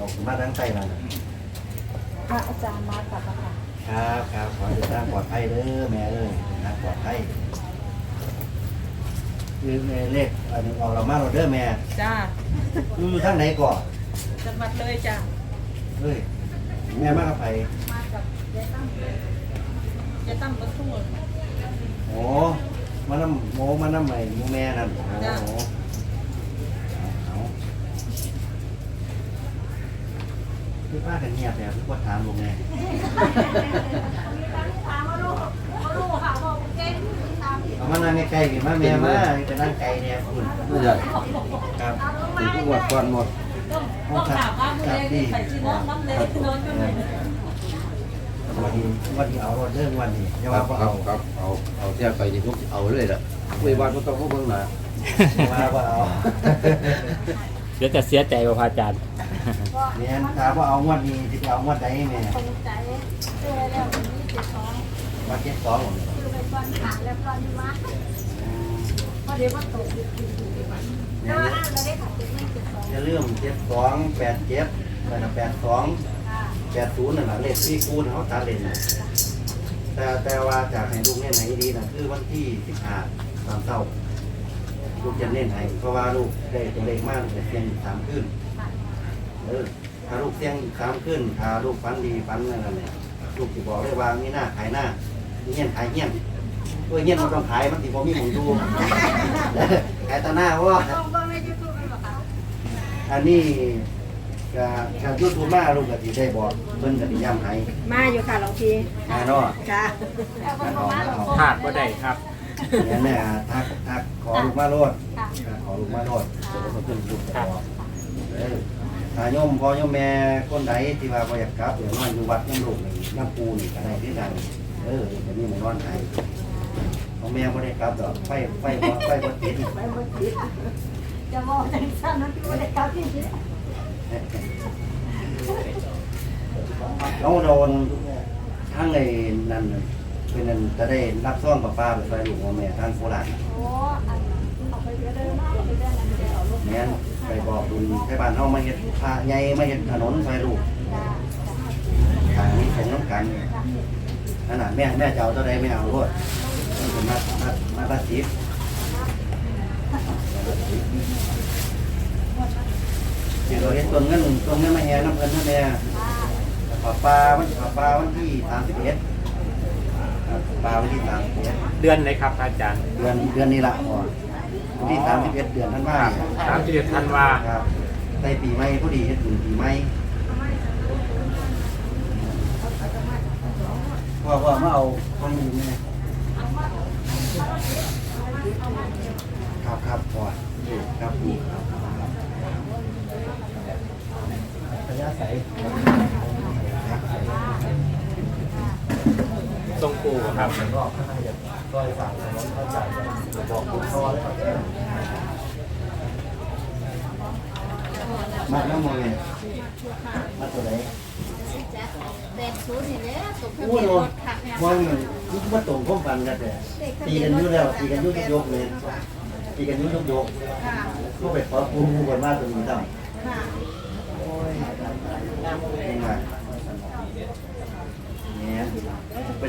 เอาขึ้นมาทั้งใจนั่นน่ะพระอาจารย์มาตัดค่ะครับครับขอให้เดินทางปลอดภัยเด้อแม่เอ้ยเดินทางปลอดภัยคือเลขอันนี้เอาเรามาเราเด้อแม่จ้าอยู่ทางไหนก่อนจังหวัดเลยจ้าเฮ้ยแม่มากับไผมากับยายตั้มยายตั้มบรรทุกโอ้มานำโมมานำใหม่หมูแม่นั่นโอ้ จ้ะ โหเอา คือป้ากันเงียบแบบทุกคนถามลุงแม่เอามานั่งใกล้ๆกันมาแม่มาจะนั่งไกลเนี่ยคุณไม่ใช่ครับถึงทุกวันก่อนหมดต้องถามว่ามือเล็กใส่ชิ้นน้องน้ำเล็กนอนกันไหนวันนี้วันนี้เอาเรื่องวันนี้อย่าครัว่าบบ่ครัเอาบครับเอาเอาเที่ยวไปที่ทุกเอาเลยล่ะคุยบ้านก็ต้องเข้าเบื้องหน้าอย่าว่าบ่เอาเดี๋ยวจะเสียใจกับพระอาจารย์ เนี่ยถามว่าเอางวดนี้ที่เอางวดใดแม่คงใจเจอแล้ววันนี้เจ็ดสองมาเจ็ดสองหมดคือไปก่อนหาแล้วก่อนที่ว่าพอเดี๋ยวว่าตกดึกดึกดึกวันแต่ว่าอ้างเราได้ขับเป็นไม่เจ็ดสองอย่าลืมเจ็ดสองแปดเจ็ดแล้วก็แปดสองแปดศูนย์นั่นแหละเลขที่คูณเขาตัดเลนนะแต่แต่ว่าจากให้ลูกเน้นไหนดีนะคือวันที่สิบห้าสามเท่าลูกจะเน้นให้เพราะว่าลูกได้ตัวเลขมากแต่เพียงสามขึ้น ออถ้าลูกเสียงสามขึ้นถ้าลูกฟันดีฟันนั่นแหละลูกจะบอกเลยว่ามีหน้าขายหน้ามีเงี้ยนขายเงี้ยนด้วยเงี้ยนมันต้องขายมันสิพอมีหมูดูขายตาหน้าเพราะว่าต้องต้องไม่ยุติกันหรอกค่ะอันนี้ก็ชาวยูทูบมาลูกก็สิได้บอกเพิ่นก็สิย้ำให้มาอยู่ค่ะหลวงพี่อ่าเนาะค่ะแต่คนบอกว่าเราพลาดก็ได้ครับเนี่ยแม่ทักทักขอลูกมาโลดค่ะขอลูกมาโลดเดี๋ยวเขาขึ้นลูกจะบอกเออ ถ้าโยมพ่อโยมแม่คนใดที่ว่าบ่อยากกลับเดี๋ยวนอนอยู่วัดน้ำลูกนี่น้ำปูนี่ก็ได้ที่ดังเออจะมีหมอนอนให้ของแม่บ่ได้กลับดอกไฟไฟบ่ไฟบ่ติดไปหมดทิศจะบอกจังสั้นนะที่ว่ได้ก้าวที่นี่เราโดนทั้งในนั้นน่ะเป็นนั้นจะได้รับซ่อมกับป้าไปใส่ลูกของแม่ทางโคราชโอ้อันเอาไปเดินมาเอาไปเดินอะไรเดี๋ยวเอาลูกแม่ ไปบอกบุญให้บ้านเฮามาเฮ็ดพระใหญ่มาเฮ็ดถนนใส่ลูกจ้ทางนี้ของน้ำกันขนาดแม่แม่จะเอาเท่าใดไม่เอาโลดมันมามามาละสิบเดี๋ยวเราเฮ็ดต้นเงินต้นเงินมาแห่น้ำเพิ่นนแม่ปลาปลาวันปลาปลาวันที่31ครับเอ็ดปลาวันที่31เดือนไหนครับอาจารย์ เดือนเดือนนี้ละพอ วันที่31เดือนธันวาคมสามสิบเอ็ดธันวาครับในปีใหม่พอดีเฮ็ดบุญปีใหม่พ่อพ่อมาเอาของอยู่แม่ครับครับพ่อครับนี่ครับพญาใสทรงปูครับ ก็ข้างในจะซอยฝั่งถนนเข้าใจจะบ อกคุณพ่อเลยมาแล้วมองไงมาตัวไหนแดดสูดนี่แหละตกโอ้เพียโหงรถขับเนี่ยมองมันยุบมาตรงข้อมกันกันแต่ตีกันยุ่แล้วตีกันยุ่ยกเลยตีกันยุ่ยกค่ะก็ไปขอปูปูกันมาตัวนี้ตั้งค่ะยังไงเนี่ยไป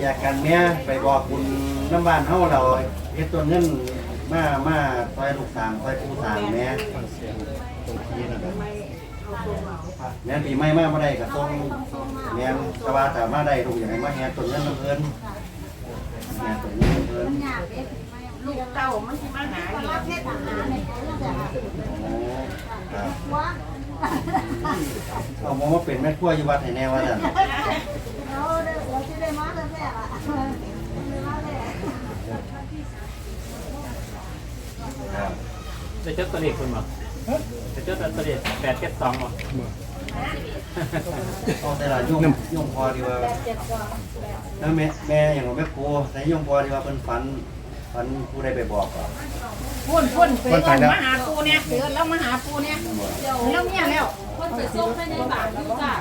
อยากกันเนี้ยไปบอกคุณ น้ำบ้านเฮาเราเฮ็ดตัวเงินมามาซอยลูกสามซอยปูสามแม่ตรงที่นั่นแหละแม่นปีใหม่มาบ่ได้ก็ต้องแม่นแตะว่าแต่มาได้ลูกอย่างไรมาแห่ตัวเงินน้ำเพิ่นแห่ตัวเงินน้ำเพิ่นมันยากเด้ลูกเก่ามันสิมาหาประเทศอาหารเนี่ยจะโอ้ครับว่าเอามองว่าเป็นแม่ครัวอยู่วัดให้แน่ว่าซั่นเราได้เราที่ได้มาแล้วแม่ละได้มาแล้ว ครับ จะจดตัวเลขคุณบ่จะจดตัวเลขแปดเจ็ดสองบ่เอาแต่ละยุ่งยุ่งพอดีว่าแปดเจ็ดสองแล้วแม่แม่อย่างว่าแม่ครูแต่ยุ่งพอดีว่าเพิ่นฝันฝันผู้ใดไปบอกก่อนพุ่นพุ่นไปก่อนมาหาปูเนี่ยเดี๋ยวแล้วมาหาปูเนี่ยแล้วเนี่ยแล้วคนไปส่งให้ในบางอยู่จ้ะ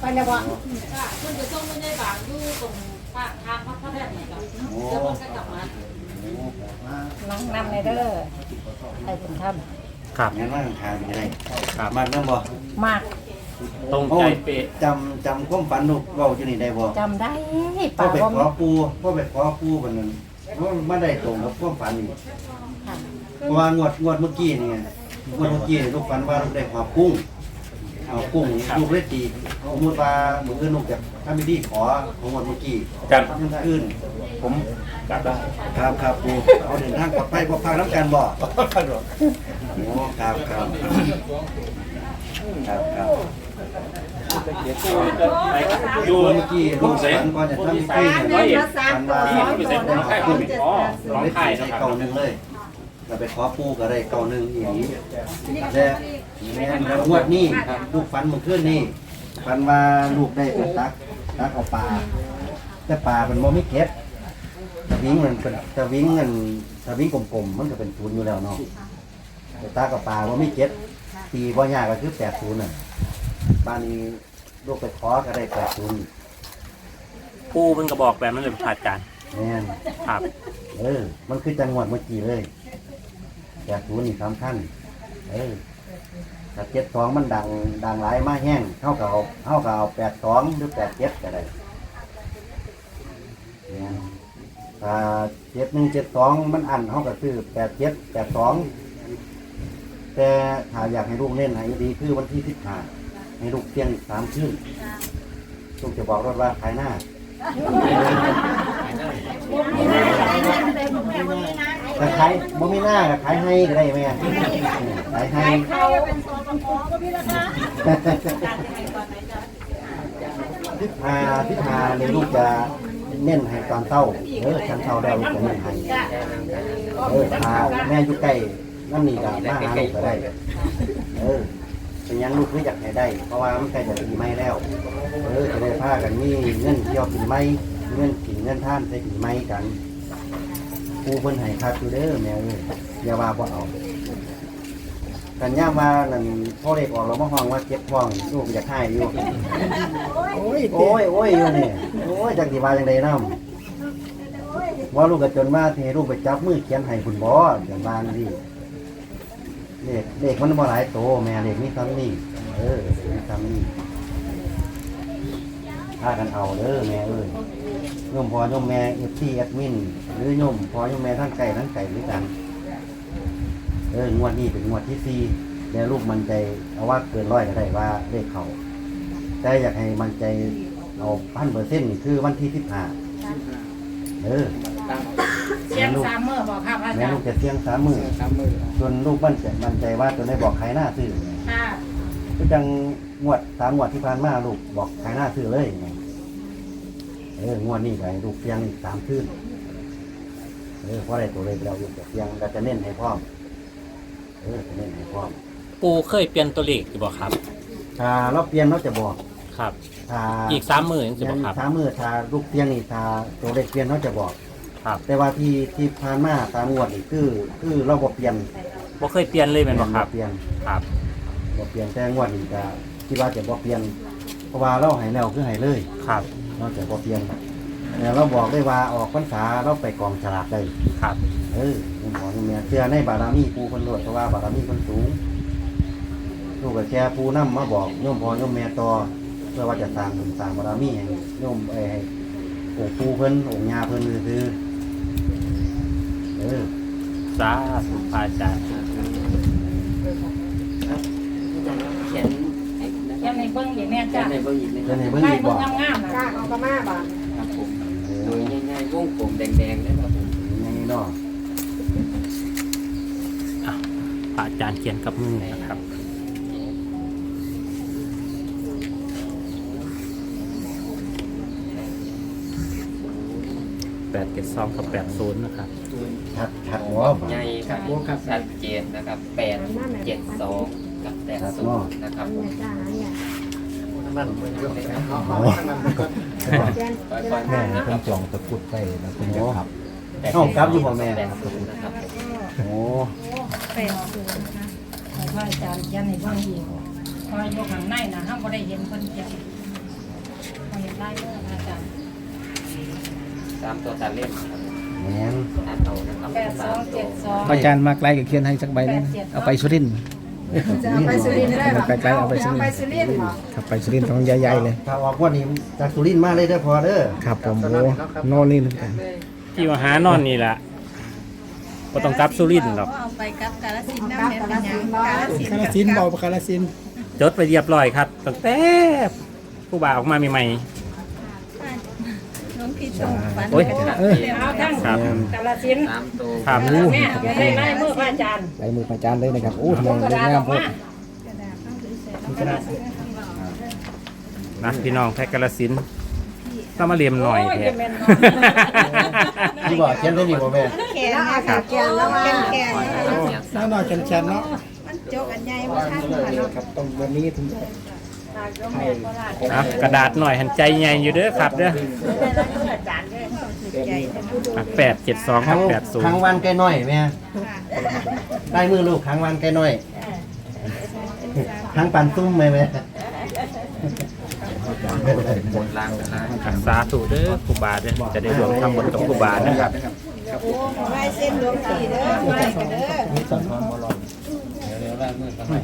ไปแล้วบ่จ้ะคนไปส่งให้ในบางอยู่ตรงปากทางพระพระแม่นี่จ้ะเดี๋ยวคนก็กลับมาโอ้บอกมาน้องนำเลยเด้อ ไอ้คุณทครับ งั้นว่าทางยังไงครับ มากนั่งบ่มากตรงใจเป๊ะจำจำความฝันลูกเว้าอยู่นี่ได้บ่จำได้พ่อป่าไปว่าขอปูพ่อไปขอปูวันนั้นว่าไม่ได้ตรงกับความฝันนี่เพราะว่างวดงวดเมื่อกี้นี่ไงงวดเมื่อกี้นี่ลูกฝันว่าลูกได้ขอกุ้งเอากุ้งลูกเล็ดดีสมมติว่าเหมือนลูกจะถ้าไม่ดีขอของงวดเมื่อกี้ครับยังขึ้น ผมกลับได้ครับครับปูเอาเดินทางปลอดภัยปลอดภัยน้ำกันบ่โอ้ครับครับครับครับอยู่เมื่อกี้ลูกฝันก่อนจะทำพิธีเนี่ยฝันว่าไม่ใช่ผมไข่ผมอ๋อน้องไข่ได้นะครับเก่าหนึ่งเลยเราไปขอปูก็ได้เก่าหนึ่งอย่างนี้แต่แม่นแล้วงวดนี้ลูกฝันเมื่อคืนนี้ฝันว่าลูกได้ไปตักตักเอาปลาแต่ปลามันบ่มีเก็บ ตะวิงมันเป็นตะวิงเงินตะวิงกลมๆมันก็เป็นศูนย์อยู่แล้วเนาะไปตักเอาปลาบ่มีเก็บตีบ่ยากก็คือแปดศูนย์น่ะบ้านนี้ลูกไปขอก็ได้แปดศูนย์ปูมันก็บอกแบบนั้นเลยผ่าจานแม่นครับเออ มันคือจังหวัดเมื่อกี้เลยแปดศูนย์นี่สำคัญเออถ้าเจ็ดสองมันดังดังหลายมาแห้งเท่ากับเอาเท่ากับเอาแปดสองหรือแปดเจ็ดก็ได้เนี่ย ถ้าเจ็ดหนึ่งเจ็ดสองมันอันเท่ากับซื้อแปดเจ็ดแปดสองแต่ถ้าอยากให้ลูกเล่นให้ดีคือวันที่สิบห้าให้ลูกเพียงสามคืนลูกจะบอกรถว่าขายหน้าแต่ขายบ่มีหน้าขายให้ก็ได้แม่ขายให้ทิพาทิพาในลูกจะ เน้นให้ตอนเต้าเออฉันเต้าได้ลูกจะเน้นให้เออพาแม่อยู่ใกล้นั่นนี่ก็มาหาลูกก็ได้ เออเป็นยังลูกคืออยากให้ได้ เพราะว่ามันใกล้จะปีใหม่แล้ว เออจะได้พากันมีเงินเที่ยวปีใหม่เงินกินเงินท่านใช้ปีใหม่กันผู้เพิ่นให้คักอยู่เด้อแม่เอ้ยอย่าว่าบ่เอา กันย่ามว่านั่นพ่อเด็กออกเรามาห้องว่าเจ็บท้องลูกอยากให้อยู่ โอ้ยโอ้ยโอ้ยอยู่นี่โอ้ยจักสิว่าจังไดน้ำว่าลูกก็จนว่าเทลูกไปจับมือเขียนให้คุณบ่จังว่านี่เด็กเด็กมันบ่หลายโตแม่เด็กมีซ้ำนี่เออเด็กมีซ้ำนี่พากันเอาเด้อแม่เอ้ยโยมพ่อโยมแม่เอฟซีแอดมิน หรือโยมพ่อโยมแม่ทั้งไก่ทั้งไก่ด้วยกัน อองวดนี้เป็นงวดที่สี่แล้วลูกมันใจเอาว่าเกินร้อยก็ได้ว่าเลขเขาแต่อยากให้มันใจเอาพันเปอร์เซ็นต์นี่คือวันที่สิบห้าเออเสียงสามเมื่อบอกครับอาแม่จารลูกย์จะเสี่ยงสามมือส่วนลูกมันใจมันใจว่าตัวได้บอกขายหน้าซื้อค่ะก็จังงวดสามงวดที่ผ่านมาลูกบอกขายหน้าซื้อเลยไงเอองวดนี้ไปลูกเพียงอีกสามคืนเออเพราะอะไรตัวเลยเราอยู่แต่เพียงเราจะเน้นให้พร้อมเออเน้นให้พร้อมปูเคยเปลี่ยนตัวเลขอยู่บ่ครับ ถ้าเราเปลี่ยนเราจะบอกครับ ถ้าอีกสามหมื่นสิบ่ครับ สามมือถ้าลูกเพียงนี่ถ้าตัวเลขเปลี่ยนเราจะบอก ครับ แต่ว่าที่ที่ผ่านมาตามงวดนี่คือ คือเราบ่เปลี่ยนบ่เคยเปลี่ยนเลยแม่นบ่ครับ เปลี่ยนครับ บ่เปลี่ยนแต่งวดนี้ก็คิดว่าจะบ่เปลี่ยน เพราะว่าเราให้แล้วคือให้เลย ครับ เราจะบ่เปลี่ยน แต่เราบอกได้ว่าออกพรรษาเราไปกองฉลากได้ครับ เออผมบอกนี่แม่เชื่อในบารมีปูคนรวดเพราะว่าบารมีคนสูงลูกกับแช่ปูน้ำมาบอกโยมพ่อโยมแม่ต่อเพื่อว่าจะสร้างบุญสร้างบารมีให้โยมเอ้ยให้องค์ปูเพิ่นองค์ยาเพิ่นคือเออสาธุพระอาจารย์เขียนแค่ในเบิ้งอย่างแม่เขียจ้านในเบอร์อีกนะคเพิ่รันบให้เบิ่งใช่อีกเบิ้บ่งงามๆนะ จ้าเอากระมาบ่ครั วงกลมแดงๆนะครับผมยังไงเนาะพระอาจารย์เขียนกับมือนะครับ แปดเจ็ดสองกับแปดศูนย์นะครับชัดชัดบ่บ่ใหญ่ครับชัดเจนนะครับแปดเจ็ดสองกับแปดศูนย์นะครับผมโอ้ค่อยๆ แม่เพิ่รันจองตะกรุดไปแล้วเพิ่นจะขับเอ้ากลับอยู่บ่แม่แปดศูนย์นะครับโอ้เป็นศูนย์นะคะของพระอาจารย์ยันในบิ้งอีกพอยอยู่ข้างในนะห้ามบ่ได้เห็นเพิ่นเขียนพอเห็นได้เลยอาจารย์สามตัวตัดเล่นนะครับแม่นตัดเอานะครับแปดสองเจ็ดสองอาจารย์มาไกลกับเขียนให้สักใบนึงเอาไปสุรินทร์ จะเอาไปสุรินทร์ได้หรอไปไกลเอาไปสุรินทร์ ไปสุรินทร์เหรอครับไปสุรินทร์ต้องใหญ่ๆเลย ถ้าออกวันนี้จากสุรินทร์มาเลยเด้อพอเด้อครับผมโอ้โน่นนี่เลยที่มาหานอนนี่แหละก็ต้องกลับสุรินทร์หรอก เอาไปกับกาลสินธุ์กาน้ำแม่ฬเป็นหยังสินธุ์เนาะกาลสินธุ์กาลสินบอกกาลสินจดไปเรียบร้อยครับตั้งแต่ผู้บ่าวออกมาใหม่น้อง พี่ชมฝันโอ้ยกันเออ เอาทั้งครับ กาลสินธุ์สามตัวๆถามแม่จะได้ไล่มือพระอาจารย์ลายมือพระอาจารย์เลยนะครับโอ้ทำไมกระเรียดาษงอามอกพูดมานะพี่น้องแพ็กกระสินธุ์ต้องมาเรียมหน่อยโอ้ยแท้จะแม่นเนาะที่บอกเขียนได้นี่บ่แม่แขนนะคะแขนแล้วว่าแขนน้อยๆแข็งๆเนาะมันโจกอันใหญ่มาทันค่ะเนาะครับต้องวันนี้ถึงจะอะกระดาษหน่อยหันใจใหญ่อยู่เด้อครับเด้อ ใหญ่แปดเจ็ดสองคครัรั้บงแปดศูนครั้งย์วันไกลน้อยแม่ได้มือลูกครั้งวันไกลน้อยครั้งปันตุ้มไหมแม่บนล่างกันล่างอะสาธุเด้อครูบาเด้อจะได้รวมทำบุญกับครูบานะครับไว้เส้นหลวงพี่เด้อไว้กันเด้อ เดี๋ยวๆแล้วมือกันหน่อย